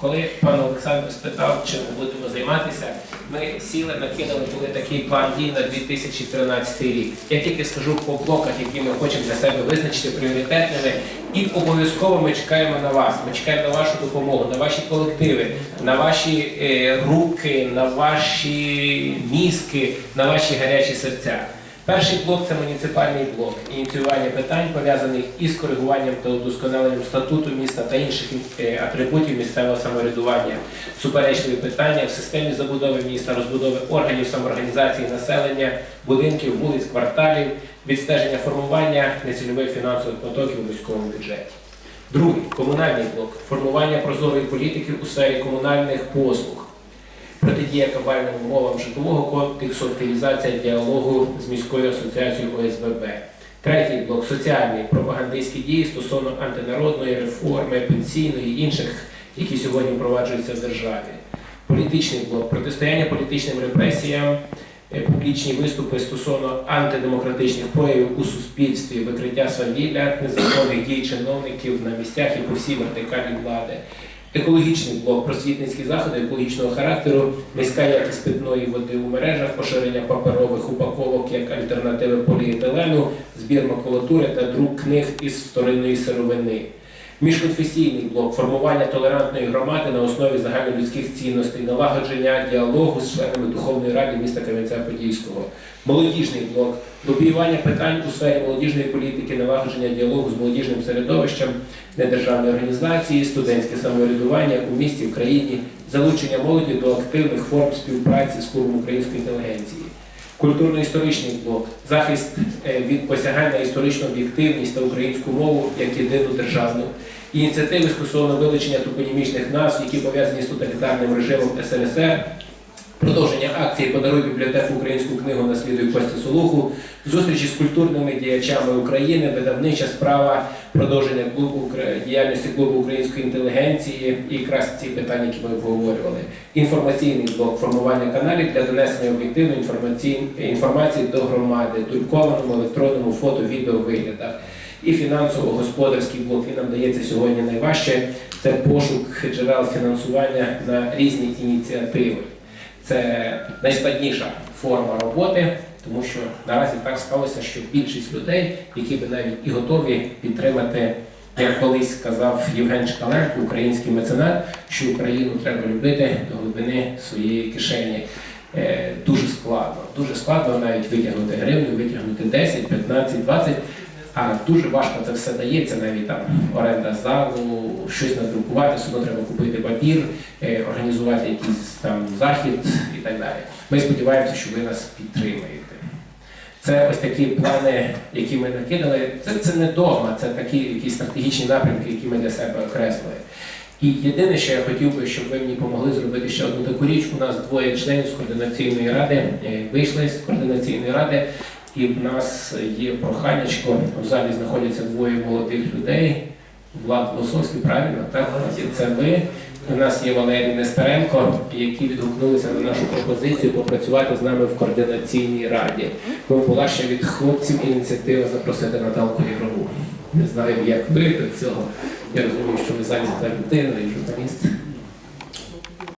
Коли пан Олександр спитав, чим ми будемо займатися, ми сіли, накинули були такий план дій на 2013 рік. Я тільки скажу по блоках, які ми хочемо для себе визначити пріоритетними, і обов'язково ми чекаємо на вас. Ми чекаємо на вашу допомогу, на ваші колективи, на ваші е, руки, на ваші мізки, на ваші гарячі серця. Перший блок це муніципальний блок, ініціювання питань, пов'язаних із коригуванням та удосконаленням статуту міста та інших е, атрибутів місцевого самоврядування, суперечливі питання в системі забудови міста, розбудови органів самоорганізації населення, будинків, вулиць, кварталів, відстеження формування нецільових фінансових потоків у міському бюджеті. Другий комунальний блок. Формування прозорої політики у сфері комунальних послуг протидія кабальним умовам житлового кодексу, активізація діалогу з міською асоціацією ОСББ. Третій блок соціальний пропагандистські дії стосовно антинародної реформи, пенсійної і інших, які сьогодні впроваджуються в державі. Політичний блок протистояння політичним репресіям, е, публічні виступи стосовно антидемократичних проявів у суспільстві, викриття свавілля, незаконних дій чиновників на місцях і по всій вертикалі влади. Екологічний блок, просвітницькі заходи екологічного характеру, низька якість питної води у мережах, поширення паперових упаковок як альтернативи поліетилену, збір макулатури та друк книг із вторинної сировини. Міжконфесійний блок формування толерантної громади на основі загальнолюдських цінностей, налагодження діалогу з членами Духовної ради міста Кам'янця-Подільського. Молодіжний блок лобіювання питань у сфері молодіжної політики, налагодження діалогу з молодіжним середовищем, недержавної організації, студентське самоврядування у місті, в країні, залучення молоді до активних форм співпраці з клубом української інтелігенції. Культурно-історичний блок, захист е, від посягань на історичну об'єктивність та українську мову як єдину державну, ініціативи стосовно вилучення топонімічних назв, які пов'язані з тоталітарним режимом СРСР, продовження акції Подаруй бібліотеку українську книгу наслідуй Костя Солуху, зустрічі з культурними діячами України, видавнича справа, продовження клубу діяльності клубу української інтелігенції і якраз ці питання, які ми обговорювали. Інформаційний блок формування каналів для донесення об'єктивної інформаційної інформації до громади, друкованому, електронному, фото, відео виглядах. І фінансово-господарський блок він нам дається сьогодні найважче. Це пошук джерел фінансування на різні ініціативи. Це найскладніша форма роботи, тому що наразі так сталося, що більшість людей, які би навіть і готові підтримати, як колись сказав Євген Шкаленко, український меценат, що Україну треба любити до глибини своєї кишені. Е, Дуже складно, дуже складно навіть витягнути гривню, витягнути 10, 15, 20, а дуже важко це все дається, навіть там оренда залу, щось надрукувати, все одно треба купити папір, е, організувати якийсь там захід і так далі. Ми сподіваємося, що ви нас підтримаєте. Це ось такі плани, які ми накидали. Це, це не догма, це такі якісь стратегічні напрямки, які ми для себе окреслили. І єдине, що я хотів би, щоб ви мені допомогли зробити ще одну таку річ. У нас двоє членів з координаційної ради е, вийшли з координаційної ради, і в нас є проханячко. В залі знаходяться двоє молодих людей. Влад Лосовський, правильно, так? Це ви. У нас є Валерій Нестеренко, які відгукнулися на нашу пропозицію попрацювати з нами в координаційній раді. Тому була ще від хлопців ініціатива запросити Наталку Ігрову. Не знаю, як ви до цього. Я розумію, що ви зайнята людина і журналіст.